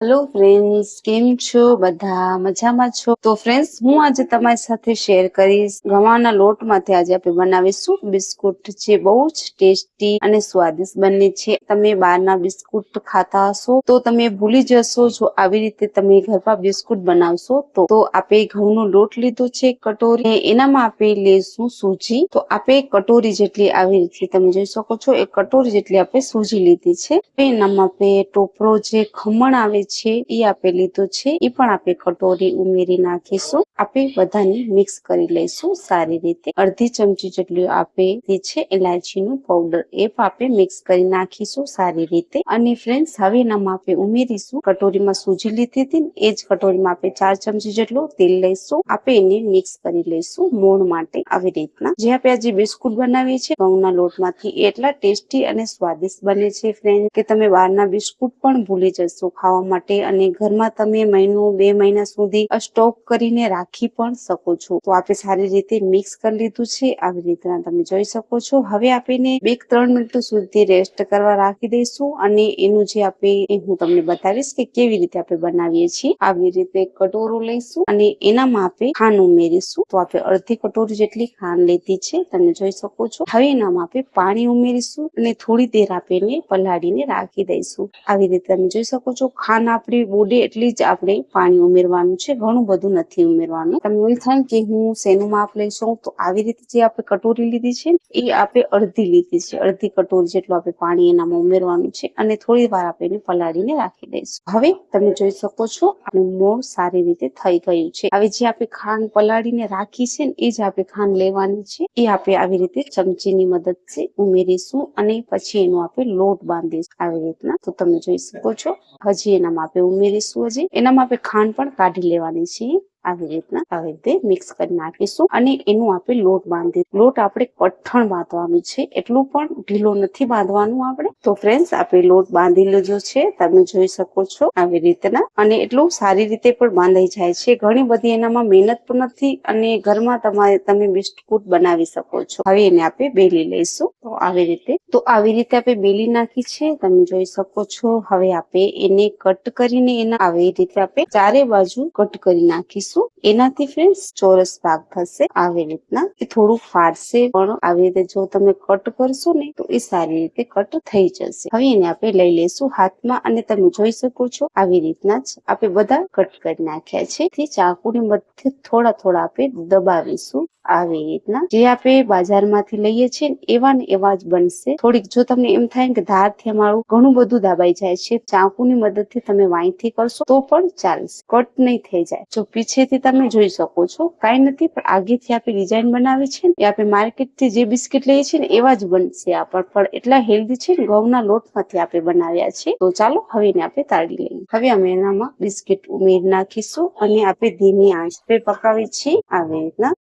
Hello friends કેમ છો? બધા મજામાં છો? તો ફ્રેન્ડ્સ હું આજે તમારી સાથે શેર કરીશ. ગવાના લોટમાંથી આજે આપણે બનાવીશું બિસ્કુટ. જે બહુ જ ટેસ્ટી અને સ્વાદિષ્ટ બને છે. તમે બહારના બિસ્કુટ ખાતા હશો, તો તમે ભૂલી જશો જો આવી રીતે તમે ઘરમાં બિસ્કુટ બનાવશો તો. તો આપણે ઘઉંનો લોટ લીધો છે, કટોરી. એનામાં આપણે લેશું સૂજી. તો આપણે કટોરી જેટલી આવી રીતે તમે જોઈ શકો છો, એ કટોરી જેટલી આપણે સૂજી લીધી છે. એનામાં આપણે ટોપરો જે ખમણ આવે છે એ આપે લીધું છે એ પણ આપણે કટોરી ઉમેરી નાખીશું. આપણે બધાને મિક્સ કરી લઈશું સારી રીતે. અડધી ચમચી જેટલી આપે છે ઇલાયચીનું પાવડર એ પણ આપણે મિક્સ કરી નાખીશું સારી રીતે. અને ફ્રેન્ડ્સ હવે એનામાં ઉમેરીશું. કટોરીમાં સૂજી લીધી હતી એ જ કટોરીમાં આપણે ચાર ચમચી જેટલું તેલ લઈશું. આપણે એને મિક્સ કરી લઈશું મોણ માટે આવી રીતના. જે આપણે આજે બિસ્કુટ બનાવીએ છીએ, ઘઉંના લોટમાંથી એટલા ટેસ્ટી અને સ્વાદિષ્ટ બને છે ફ્રેન્ડ કે તમે બહારના બિસ્કુટ પણ ભૂલી જશો ખાવા અને ઘરમાં તમે મહિનો બે મહિના સુધી સ્ટોક કરીને રાખી પણ શકો છો. તો આપણે સારી રીતે મિક્સ કરી લીધું છે. આવી રીતના તમે જોઈ શકો છો. હવે આપણે બે ત્રણ મિનિટ સુધી રેસ્ટ કરવા રાખી દઈશું અને એનું જે આપણે હું તમને બતાવીશ કે કેવી રીતે આપણે બનાવીએ છીએ. આવી રીતે કટોરો લઈશું અને એનામાં આપણે ખાંડ ઉમેરીશું. તો આપણે અડધી કટોરી જેટલી ખાંડ લીધી છે. તમે જોઈ શકો છો. હવે એનામાં આપણે પાણી ઉમેરીશું અને થોડી દેર આપણે પલાળીને રાખી દઈશું. આવી રીતે તમે જોઈ શકો છો. ખાંડ આપણી બોડી એટલી જ આપણે પાણી ઉમેરવાનું છે, ઘણું બધું નથી ઉમેરવાનું. તમને એવું થાય કે હું શેનું માપ લઈશું તો આવી રીતે જે આપણે કટોરી લીધી છે, એ આપણે અડધી લીધી છે. અડધી કટોરી જેટલું આપણે પાણી એનામાં ઉમેરવાનું છે અને થોડી વાર આપણે એને પલાળીને રાખી દઈશું. હવે તમે જોઈ શકો છો, આપણું મોણ સારી રીતે થઈ ગયું છે. હવે જે આપણે ખાંડ પલાળીને રાખી છે એ જ આપણે ખાંડ લેવાની છે. એ આપણે આવી રીતે ચમચીની મદદથી ઉમેરીશું અને પછી એનો આપણે લોટ બાંધીશું. આવી રીતના. તો તમે જોઈ શકો છો, હજી એનામાં આપણે ઉમેરીશું હજી. એના માપે ખાંડ પણ કાઢી લેવાની છે આવી રીતના આવી રીતે મિક્સ કરી નાખીશું. અને એનું આપણે લોટ બાંધી, લોટ આપણે કઠણ બાંધવાનું છે. એટલું પણ ઢીલો નથી બાંધવાનું આપણે. તો ફ્રેન્ડ્સ આપણે લોટ બાંધી લીધો છે. તમે જોઈ શકો છો આવી રીતના. અને એટલું સારી રીતે પણ બાંધાઈ જાય છે. ઘણી બધી એનામાં મહેનત પણ નથી અને ઘરમાં તમારે, તમે બિસ્કુટ બનાવી શકો છો. હવે એને આપણે બેલી લઈશું. તો આવી રીતે, તો આવી રીતે આપણે બેલી નાખી છે. તમે જોઈ શકો છો. હવે આપણે એને કટ કરીને એના, આવી રીતે આપણે ચારે બાજુ કટ કરી નાખીશું. એનાથી ફ્રેન્ડ ચોરસ ભાગ થશે. આવી રીતના એ થોડું ફાટશે પણ આવી રીતે જો તમે કટ કરશો ને, તો એ સારી રીતે કટ થઈ જશે. હવે એને આપણે લઈ લેશું હાથમાં અને તમે જોઈ શકો છો, આવી રીતના જ આપણે બધા કટ કરી નાખ્યા છે. ચાકુની મધ્ય થોડા થોડા આપણે દબાવીશું. આવી રીતના જે આપણે બજારમાંથી લઈએ છીએ ને એવા ને એવા જ બનશે. થોડીક જો તમને એમ થાય કે ધારથી અમારું ઘણું બધું દાબાઈ જાય છે, ચાકુની મદદથી તમે વાંચથી કરશો તો પણ ચાલશે. કટ નહીં થઈ જાય. જો પીછેથી તમે જોઈ શકો છો, કાંઈ નથી પણ આગેથી આપણે ડિઝાઇન બનાવી છે એ આપણે માર્કેટથી જે બિસ્કિટ લઈએ છીએ ને એવા જ બનશે આ પણ. એટલા હેલ્ધી છે ને, ઘઉંના લોટમાંથી આપણે બનાવ્યા છે. તો ચાલો હવે એને આપણે તાળી લઈએ. હવે અમે એનામાં બિસ્કિટ ઉમેરી નાખીશું અને આપણે ધીમી આંચ પે પકાવી છીએ. આવી રીતના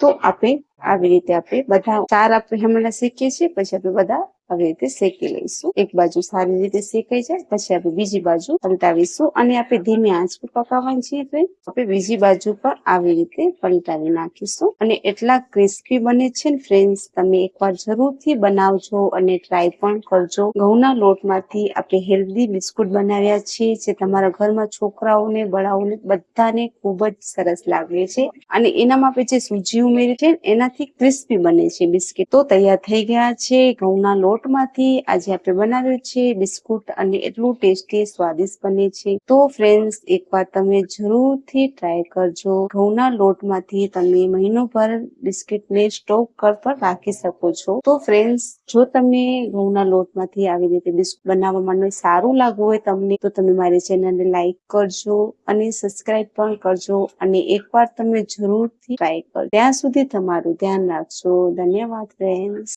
તો આપણે આવી રીતે આપણે બધા ચાર આપણે હમણાં શીખીએ છીએ પછી આપણે બધા આવી રીતે શેકી લઈશું. એક બાજુ સારી રીતે શેકાઈ જાય, પછી આપણે બીજી બાજુ પલટાવીશું અને આપણે ધીમે આંચ પર પકાવવાની છે આપણે બીજી બાજુ પર આવી રીતે પલટાવી નાખીશું અને એટલા ક્રિસ્પી બને છે ને ફ્રેન્ડ્સ, તમે એકવાર જરૂરથી બનાવજો અને ટ્રાય પણ કરજો. ઘઉંના લોટમાંથી આપણે હેલ્ધી બિસ્કુટ બનાવ્યા છે જે તમારા ઘરમાં છોકરાઓને બળાઓને બધાને ખૂબ જ સરસ લાગે છે. અને એનામાં આપણે જે સૂજી ઉમેરી છે એનાથી ક્રિસ્પી બને છે બિસ્કિટ. તો તૈયાર થઈ ગયા છે ઘઉંના લોટ. લોટમાંથી આજે આપણે બનાવ્યું છે બિસ્કુટ અને એટલું ટેસ્ટી, સ્વાદિષ્ટ બને છે. તો ફ્રેન્ડ્સ એકવાર તમે જરૂરથી ટ્રાય કરજો. ઘઉંના લોટમાંથી તમે મહિનોભર બિસ્કિટને સ્ટોક કર પર રાખી શકો છો. તો ફ્રેન્ડ્સ જો તમે ઘઉંના લોટમાંથી આવી રીતે બિસ્કુટ બનાવવા માટે સારું લાગવું હોય તમને, તો તમે મારી ચેનલને લાઈક કરજો અને સબસ્ક્રાઇબ પણ કરજો અને એકવાર તમે જરૂરથી ટ્રાય કરજો. ત્યાં સુધી તમારું ધ્યાન રાખજો. ધન્યવાદ ફ્રેન્ડ્સ